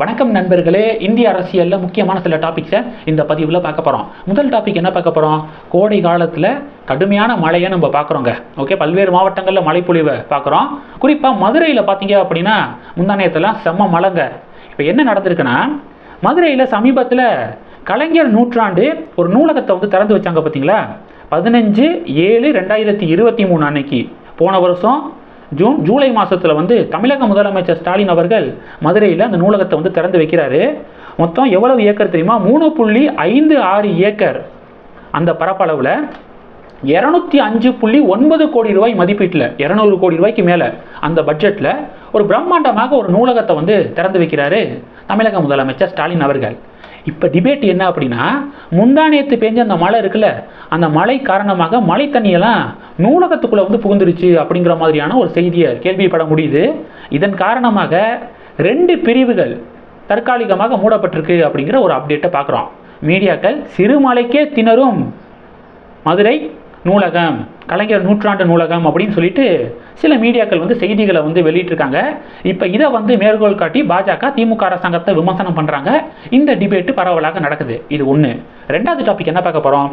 வணக்கம் நண்பர்களே இந்திய அரசியலில் முக்கியமான சில டாபிக்ஸை இந்த பதிவில் பார்க்க போகிறோம் முதல் டாபிக் என்ன பார்க்க போகிறோம் கோடை காலத்தில் கடுமையான மழையை நம்ம பார்க்குறோங்க. ஓகே பல்வேறு மாவட்டங்களில் மழைப்பொழிவை பார்க்குறோம். குறிப்பாக மதுரையில் பார்த்தீங்க அப்படின்னா முந்தானயத்தெல்லாம் செம்ம மழைங்க. இப்போ என்ன நடந்திருக்குன்னா மதுரையில் சமீபத்தில் கலைஞர் நூற்றாண்டு ஒரு நூலகத்தை வந்து திறந்து வச்சாங்க பார்த்தீங்களா? பதினஞ்சு ஏழு ரெண்டாயிரத்தி இருபத்தி மூணு அன்னைக்கு. போன வருஷம் ஜூன் ஜூலை மாதத்தில் வந்து தமிழக முதலமைச்சர் ஸ்டாலின் அவர்கள் மதுரையில் அந்த நூலகத்தை வந்து திறந்து வைக்கிறாரு. மொத்தம் எவ்வளவு ஏக்கர் தெரியுமா? மூணு புள்ளி ஐந்து ஆறு ஏக்கர் அந்த பரப்பளவில் இரநூத்தி அஞ்சு புள்ளி ஒன்பது கோடி ரூபாய் மதிப்பீட்டில் இரநூறு கோடி ரூபாய்க்கு மேலே அந்த பட்ஜெட்டில் ஒரு பிரம்மாண்டமாக ஒரு நூலகத்தை வந்து திறந்து வைக்கிறாரு தமிழக முதலமைச்சர் ஸ்டாலின் அவர்கள். இப்போ டிபேட் என்ன அப்படின்னா முந்தானியத்து பெஞ்ச அந்த மழை இருக்குல்ல அந்த மழை காரணமாக மழை தண்ணியெல்லாம் நூலகத்துக்குள்ளே வந்து புகுந்துருச்சு அப்படிங்கிற மாதிரியான ஒரு செய்தியை கேள்விப்பட முடியுது. இதன் காரணமாக ரெண்டு பிரிவுகள் தற்காலிகமாக மூடப்பட்டிருக்கு அப்படிங்கிற ஒரு அப்டேட்டை பார்க்குறோம். மீடியாக்கள் சிறுமலைக்கே திணறும் மதுரை நூலகம் கலைஞர் நூற்றாண்டு நூலகம் அப்படின்னு சொல்லிட்டு சில மீடியாக்கள் வந்து செய்திகளை வந்து வெளியிட்டிருக்காங்க. இப்போ இதை வந்து மேற்கோள் காட்டி பாஜக திமுக அரசாங்கத்தை விமர்சனம் பண்ணுறாங்க இந்த டிபேட்டு பரவலாக நடக்குது. இது ஒன்று ரெண்டாவது டாபிக் என்ன பார்க்க போகிறோம்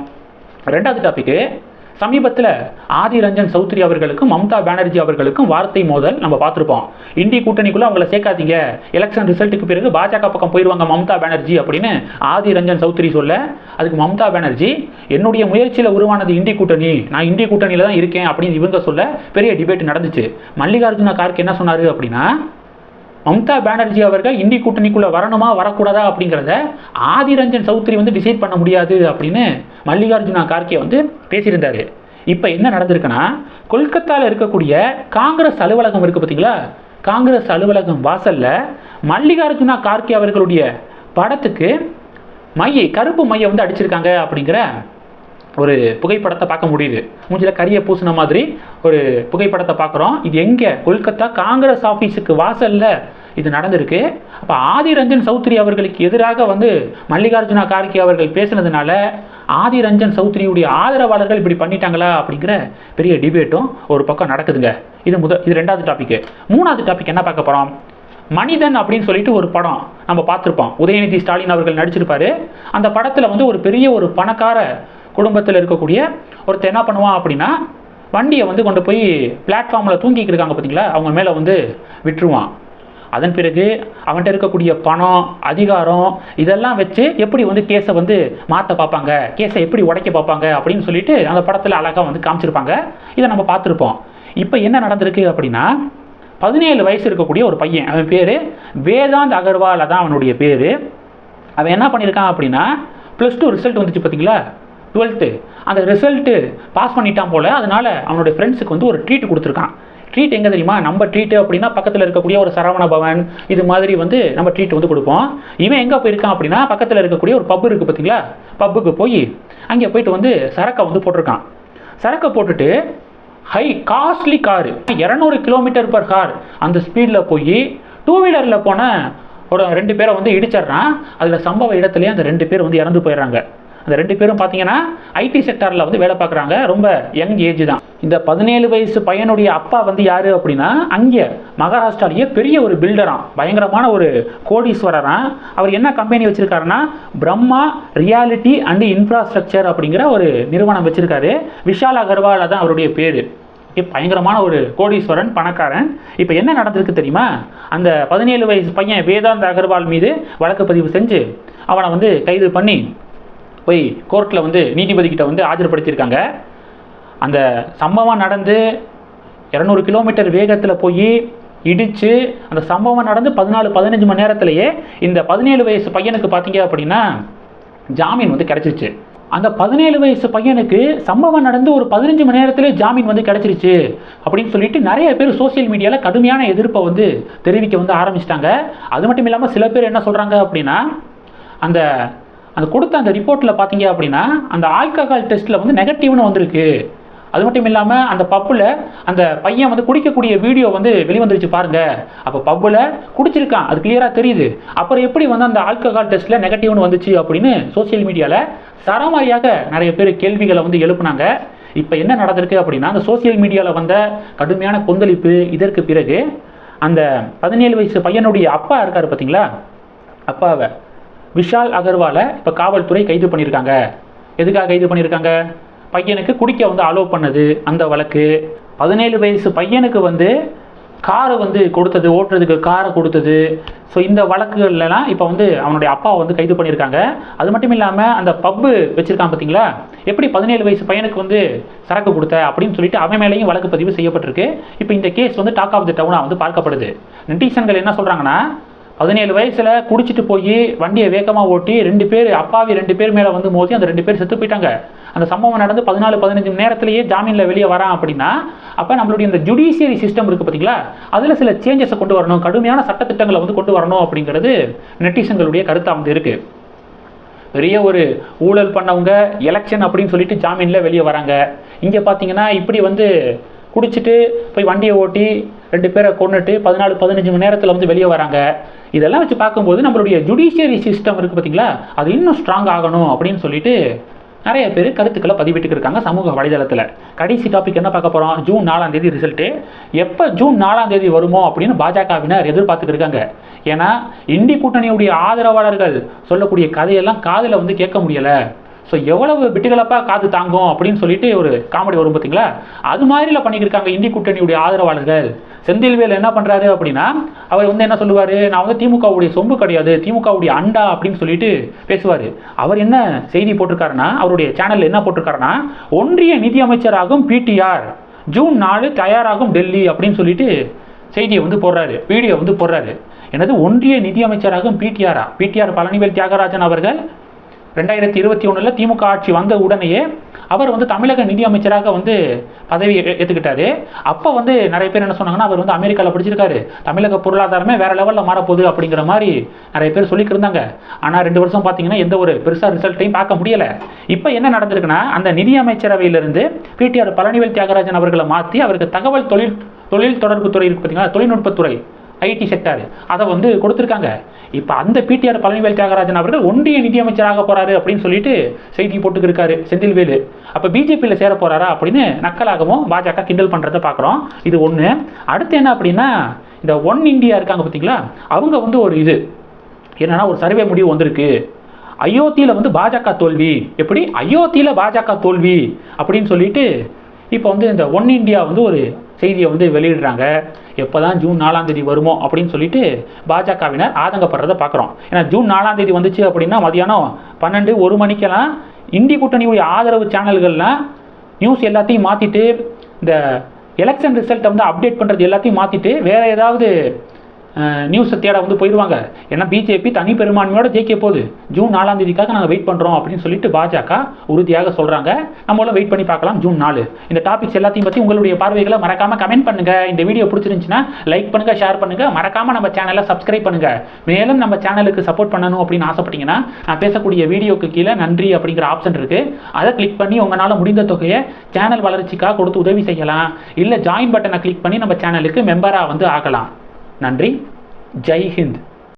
ரெண்டாவது டாபிக்கு சமீபத்தில் ஆதி ரஞ்சன் சௌத்ரி அவர்களுக்கும் மம்தா பானர்ஜி அவர்களுக்கும் வார்த்தை மோதல் நம்ம பார்த்துருப்போம். இந்தி கூட்டணிக்குள்ளே அவங்கள சேர்க்காதீங்க. எலெக்ஷன் ரிசல்ட்டுக்கு பிறகு பாஜக பக்கம் போயிடுவாங்க மம்தா பானர்ஜி அப்படின்னு ஆதி ரஞ்சன் சௌத்ரி சொல்ல. அதுக்கு மம்தா பானர்ஜி என்னுடைய முயற்சியில் உருவானது இந்தி கூட்டணி. நான் இந்தி கூட்டணியில் தான் இருக்கேன் அப்படின்னு இவங்க சொல்ல பெரிய டிபேட் நடந்துச்சு. மல்லிகார்ஜுன கார்க் என்ன சொன்னார் அப்படின்னா மம்தா பானர்ஜி அவர்கள் இந்தி கூட்டணிக்குள்ள வரணுமா வரக்கூடாதா அப்படிங்கிறத ஆதிரஞ்சன் சௌத்ரி வந்து டிசைட் பண்ண முடியாது அப்படின்னு மல்லிகார்ஜுனா கார்கே வந்து பேசியிருந்தாரு. இப்போ என்ன நடந்திருக்குன்னா கொல்கத்தாவில் இருக்கக்கூடிய காங்கிரஸ் அலுவலகம் இருக்கு பார்த்தீங்களா காங்கிரஸ் அலுவலகம் வாசல்ல மல்லிகார்ஜுனா கார்கே அவர்களுடைய படத்துக்கு மையை கருப்பு மையை வந்து அடிச்சிருக்காங்க அப்படிங்கிற ஒரு புகைப்படத்தை பார்க்க முடியுது. மூஞ்சில் கரியை பூசின மாதிரி ஒரு புகைப்படத்தை பார்க்குறோம். இது எங்கே? கொல்கத்தா காங்கிரஸ் ஆஃபீஸுக்கு வாசலில் இது நடந்திருக்கு. அப்போ ஆதிரஞ்சன் சௌத்ரி அவர்களுக்கு எதிராக வந்து மல்லிகார்ஜுனா கார்கே அவர்கள் பேசினதுனால ஆதிரஞ்சன் சௌத்ரியுடைய ஆதரவாளர்கள் இப்படி பண்ணிட்டாங்களா அப்படிங்கிற பெரிய டிபேட்டும் ஒரு பக்கம் நடக்குதுங்க. இது முத இது ரெண்டாவது டாபிக் மூணாவது டாபிக் என்ன பார்க்க போகிறோம் மனிதன் அப்படின்னு சொல்லிட்டு ஒரு படம் நம்ம பார்த்துருப்போம். உதயநிதி ஸ்டாலின் அவர்கள் நடிச்சிருப்பாரு. அந்த படத்தில் வந்து ஒரு பெரிய ஒரு பணக்கார குடும்பத்தில் இருக்கக்கூடிய ஒருத்தர் என்ன பண்ணுவான் அப்படின்னா வண்டியை வந்து கொண்டு போய் பிளாட்ஃபார்மில் தூங்கிக்கிட்டு இருக்காங்க பார்த்தீங்களா அவங்க மேலே வந்து விட்டுருவான். அதன் பிறகு அவன்கிட்ட இருக்கக்கூடிய பணம் அதிகாரம் இதெல்லாம் வச்சு எப்படி வந்து கேஸை வந்து மாற்ற பார்ப்பாங்க? கேஸை எப்படி உடைக்க பார்ப்பாங்க? அப்படின்னு சொல்லிட்டு அந்த படத்தில் அழகாக வந்து காமிச்சிருப்பாங்க. இதை நம்ம பார்த்துருப்போம். இப்போ என்ன நடந்திருக்கு அப்படின்னா பதினேழு வயசு இருக்கக்கூடிய ஒரு பையன் அவன் பேர் வேதாந்த் அகர்வால். அதான் அவனுடைய பேர். அவன் என்ன பண்ணியிருக்கான் அப்படின்னா ப்ளஸ் டூ ரிசல்ட் வந்துச்சு பார்த்தீங்களா டுவெல்த்து அந்த ரிசல்ட்டு பாஸ் பண்ணிட்டான் போல் அதனால் அவனுடைய ஃப்ரெண்ட்ஸுக்கு வந்து ஒரு ட்ரீட் கொடுத்துருக்கான். ட்ரீட் எங்கே தெரியுமா? நம்ம ட்ரீட்டு அப்படின்னா பக்கத்தில் இருக்கக்கூடிய ஒரு சரவண பவன் இது மாதிரி வந்து நம்ம ட்ரீட் வந்து கொடுப்போம். இவன் எங்கே போயிருக்கான் அப்படின்னா பக்கத்தில் இருக்கக்கூடிய ஒரு பப்பு இருக்குது பார்த்தீங்களா பப்புக்கு போய் அங்கே போயிட்டு வந்து சரக்கை வந்து போட்டிருக்கான். சரக்கை போட்டுட்டு ஹை காஸ்ட்லி காரு இரநூறு கிலோமீட்டர் பர் கார் அந்த ஸ்பீடில் போய் டூ வீலரில் போன ஒரு ரெண்டு பேரை வந்து இடிச்சிட்றான். அதில் சம்பவ இடத்துலேயே அந்த ரெண்டு பேர் வந்து இறந்து போயிடுறாங்க. இந்த ரெண்டு பேரும் பார்த்தீங்கன்னா ஐடி செக்டாரில் வந்து வேலை பார்க்குறாங்க. ரொம்ப யங் ஏஜ் தான். இந்த பதினேழு வயசு பையனுடைய அப்பா வந்து யார் அப்படின்னா அங்கே மகாராஷ்டிராலேயே பெரிய ஒரு பில்டராம் பயங்கரமான ஒரு கோடீஸ்வரராம். அவர் என்ன கம்பெனி வச்சிருக்காருன்னா பிரம்மா ரியாலிட்டி அண்ட் இன்ஃப்ராஸ்ட்ரக்சர் அப்படிங்கிற ஒரு நிறுவனம் வச்சுருக்காரு. விஷால் அகர்வால் தான் அவருடைய பேர். பயங்கரமான ஒரு கோடீஸ்வரன் பணக்காரன். இப்போ என்ன நடந்திருக்கு தெரியுமா? அந்த பதினேழு வயசு பையன் வேதாந்த அகர்வால் மீது வழக்கு பதிவு செஞ்சு அவனை வந்து கைது பண்ணி போய் கோர்ட்டில் வந்து நீதிபதிக்கிட்ட வந்து ஆஜர்படுத்தியிருக்காங்க. அந்த சம்பவம் நடந்து இரநூறு கிலோமீட்டர் வேகத்தில் போய் இடித்து அந்த சம்பவம் நடந்து பதினாலு பதினஞ்சு மணி நேரத்திலேயே இந்த பதினேழு வயசு பையனுக்கு பார்த்தீங்க அப்படின்னா ஜாமீன் வந்து கிடச்சிருச்சு. அந்த பதினேழு வயசு பையனுக்கு சம்பவம் நடந்து ஒரு பதினஞ்சு மணி நேரத்திலே ஜாமீன் வந்து கிடச்சிருச்சு அப்படின்னு சொல்லிட்டு நிறைய பேர் சோசியல் மீடியாவில் கடுமையான எதிர்ப்பை வந்து தெரிவிக்க வந்து ஆரம்பிச்சிட்டாங்க. அது மட்டும் இல்லாமல் சில பேர் என்ன சொல்கிறாங்க அப்படின்னா அந்த அந்த கொடுத்த அந்த ரிப்போர்ட்டில் பார்த்தீங்க அப்படின்னா அந்த ஆல்கஹால் டெஸ்ட்டில் வந்து நெகட்டிவ்னு வந்திருக்கு. அது மட்டும் இல்லாமல் அந்த பப்பில் அந்த பையன் வந்து குடிக்கக்கூடிய வீடியோ வந்து வெளிவந்துருச்சு பாருங்க. அப்போ பப்பில் குடிச்சிருக்கான். அது கிளியராக தெரியுது. அப்புறம் எப்படி வந்து அந்த ஆல்கஹால் டெஸ்ட்டில் நெகட்டிவ்னு வந்துச்சு அப்படின்னு சோசியல் மீடியாவில் தரமாரியாக நிறைய பேர் கேள்விகளை வந்து எழுப்புனாங்க. இப்போ என்ன நடந்திருக்கு அப்படின்னா அந்த சோசியல் மீடியாவில் வந்த கடுமையான கொந்தளிப்பு இதற்கு பிறகு அந்த பதினேழு வயசு பையனுடைய அப்பா இருக்கார் பார்த்தீங்களா அப்பாவை. விஷால் அகர்வாலை இப்போ காவல்துறை கைது பண்ணியிருக்காங்க எதுக்காக கைது பண்ணியிருக்காங்க பையனுக்கு குடிக்க வந்து அலோவ் பண்ணது அந்த வழக்கு. பதினேழு வயசு பையனுக்கு வந்து காரை வந்து கொடுத்தது ஓட்டுறதுக்கு காரை கொடுத்தது. ஸோ இந்த வழக்குகள்லாம் இப்போ வந்து அவனுடைய அப்பாவை வந்து கைது பண்ணியிருக்காங்க அது மட்டும் இல்லாமல் அந்த பப்பு வச்சுருக்கான் பார்த்தீங்களா எப்படி பதினேழு வயசு பையனுக்கு வந்து சரக்கு கொடுத்த அப்படின்னு சொல்லிட்டு அவன் மேலேயும் வழக்கு பதிவு செய்யப்பட்டிருக்கு. இப்போ இந்த கேஸ் வந்து டாக் ஆஃப் த டவுனாக வந்து பார்க்கப்படுது. நெட்டிசன்கள் என்ன சொல்கிறாங்கன்னா பதினேழு வயசில் குடிச்சிட்டு போய் வண்டியை வேகமாக ஓட்டி ரெண்டு பேர் அப்பாவி ரெண்டு பேர் மேலே வந்து மோதி அந்த ரெண்டு பேர் செத்து போயிட்டாங்க. அந்த சம்பவம் நடந்து பதினாலு பதினஞ்சு மணி நேரத்திலேயே ஜாமீனில் வெளியே வரான் அப்படின்னா அப்போ நம்மளுடைய இந்த ஜுடிஷியரி சிஸ்டம் இருக்குது பார்த்தீங்களா அதில் சில சேஞ்சஸை கொண்டு வரணும் கடுமையான சட்டத்திட்டங்களை வந்து கொண்டு வரணும் அப்படிங்கிறது நெட்டிசன்களுடைய கருத்தாக வந்து இருக்குது பெரிய ஒரு ஊழல் பண்ணவங்க எலெக்ஷன் அப்படின்னு சொல்லிட்டு ஜாமீனில் வெளியே வராங்க. இங்கே பார்த்தீங்கன்னா இப்படி வந்து குடிச்சிட்டு போய் வண்டியை ஓட்டி ரெண்டு பேரை கொண்டுட்டு பதினாலு பதினஞ்சு மணி நேரத்தில் வந்து வெளியே வராங்க. இதெல்லாம் வச்சு பார்க்கும்போது நம்மளுடைய ஜுடிஷியரி சிஸ்டம் இருக்குது பார்த்தீங்களா அது இன்னும் ஸ்ட்ராங் ஆகணும் அப்படின்னு சொல்லிட்டு நிறைய பேர் கருத்துக்களை பதிவிட்டு இருக்காங்க சமூக வலைதளத்தில். கடைசி டாபிக் என்ன பார்க்க போகிறோம் ஜூன் நாலாம் தேதி ரிசல்ட்டு எப்போ ஜூன் நாலாம் தேதி வருமோ அப்படின்னு பாஜகவினர் எதிர்பார்த்துட்டு இருக்காங்க. ஏன்னா இந்தி கூட்டணியுடைய ஆதரவாளர்கள் சொல்லக்கூடிய கதையெல்லாம் காதில் வந்து கேட்க முடியலை. ஸோ எவ்வளவு பிட்டுகளப்பா காது தாங்கும் அப்படின்னு சொல்லிட்டு ஒரு காமெடி வரும் பார்த்தீங்களா? அது மாதிரில பண்ணிக்கிருக்காங்க இந்தி கூட்டணியுடைய ஆதரவாளர்கள். செந்தில்வேல் என்ன பண்ணுறாரு அப்படின்னா அவர் வந்து என்ன சொல்லுவார்? நான் வந்து திமுகவுடைய சொம்பு கிடையாது திமுகவுடைய அண்டா அப்படின்னு சொல்லிட்டு பேசுவார். அவர் என்ன செய்தி போட்டிருக்காருன்னா அவருடைய சேனலில் என்ன போட்டிருக்காருன்னா ஒன்றிய நிதியமைச்சராகும் பிடிஆர் ஜூன் நாலு தயாராகும் டெல்லி அப்படின்னு சொல்லிட்டு செய்தியை வந்து போடுறாரு வீடியோ வந்து போடுறாரு. எனது ஒன்றிய நிதியமைச்சராகும் பிடிஆரா பிடிஆர் பழனிவேல் தியாகராஜன் அவர்கள் ரெண்டாயிரத்தி இருபத்தி ஒன்றில் திமுக ஆட்சி வந்த உடனேயே அவர் வந்து தமிழக நிதி அமைச்சராக வந்து பதவி ஏற்றுக்கிட்டாரு அப்போ வந்து நிறைய பேர் என்ன சொன்னாங்கன்னா அவர் வந்து அமெரிக்காவில் படிச்சிருக்காரு. தமிழக பொருளாதாரமே வேற லெவலில் மாறப்போகுது அப்படிங்கிற மாதிரி நிறைய பேர் சொல்லிட்டு இருந்தாங்க. ஆனால் ரெண்டு வருஷம் பார்த்தீங்கன்னா எந்த ஒரு பெருசாக ரிசல்ட்டையும் பார்க்க முடியலை. இப்போ என்ன நடந்திருக்குன்னா அந்த நிதியமைச்சரவையிலிருந்து பிடிஆர் பழனிவேல் தியாகராஜன் அவர்களை மாற்றி அவருக்கு தகவல் தொழில் தொழில் தொடர்பு துறை பார்த்தீங்களா தொழில்நுட்பத்துறை. IT sector. அதை வந்து கொடுத்துருக்காங்க. இப்போ அந்த பிடிஆர் பழனிவேல் தியாகராஜன் அவர்கள் ஒன்றிய நிதியமைச்சராக போறாரு அப்படின்னு சொல்லிட்டு செய்தி போட்டுக்கிருக்காரு செந்தில்வேலு. அப்போ பிஜேபியில் சேர போகிறாரா அப்படின்னு நக்கலாகவும் பாஜக கிண்டல் பண்ணுறதை பார்க்குறோம் இது ஒன்று அடுத்து என்ன அப்படின்னா இந்த ஒன் இந்தியா இருக்காங்க பார்த்தீங்களா அவங்க வந்து ஒரு இது. என்னென்னா ஒரு சர்வே முடிவு வந்திருக்கு. அயோத்தியில் வந்து பாஜக தோல்வி. எப்படி? அயோத்தியில் பாஜக தோல்வி அப்படின்னு சொல்லிட்டு இப்போ வந்து இந்த ஒன் இந்தியா வந்து ஒரு செய்தியை வந்து வெளியிடுறாங்க. எப்போ தான் ஜூன் நாலாம் தேதி வருமோ அப்படின்னு சொல்லிட்டு பாஜகவினர் ஆதங்கப்படுறதை பார்க்குறோம். ஏன்னா ஜூன் நாலாம் தேதி வந்துச்சு அப்படின்னா மதியானம் பன்னெண்டு ஒரு மணிக்கெல்லாம் இந்தி கூட்டணியுடைய ஆதரவு சேனல்கள்லாம் நியூஸ் எல்லாத்தையும் மாற்றிட்டு இந்த எலெக்ஷன் ரிசல்ட்டை வந்து அப்டேட் பண்ணுறது எல்லாத்தையும் மாற்றிட்டு வேறு ஏதாவது நியூஸை தேட வந்து போயிடுவாங்க. ஏன்னா பிஜேபி தனி பெரும்பான்மையோட ஜெயிக்க போகுது. ஜூன் நாலாம் தேதிக்காக நாங்கள் வெயிட் பண்ணுறோம் அப்படின்னு சொல்லிட்டு பாஜக உறுதியாக சொல்கிறாங்க நம்மளும் வெயிட் பண்ணி பார்க்கலாம் ஜூன் நாலு. இந்த டாபிக்ஸ் எல்லாத்தையும் பற்றி உங்களுடைய பார்வைகளை மறக்காமல் கமெண்ட் பண்ணுங்கள் இந்த வீடியோ பிடிச்சிருந்துச்சுன்னா லைக் பண்ணுங்கள் ஷேர் பண்ணுங்கள் மறக்காமல் நம்ம சேனலை சப்ஸ்கிரைப் பண்ணுங்கள் மேலும் நம்ம சேனலுக்கு சப்போர்ட் பண்ணணும் அப்படின்னு ஆசைப்பட்டீங்கன்னா நான் பேசக்கூடிய வீடியோக்கு கீழே நன்றி அப்படிங்கிற ஆப்ஷன் இருக்குது அதை கிளிக் பண்ணி உங்களால் முடிந்த தொகையை சேனல் வளர்ச்சிக்காக கொடுத்து உதவி செய்யலாம். இல்லை ஜாயின் பட்டனை கிளிக் பண்ணி நம்ம சேனலுக்கு மெம்பராக வந்து ஆகலாம். நன்றி. ஜெய் ஹிந்த்.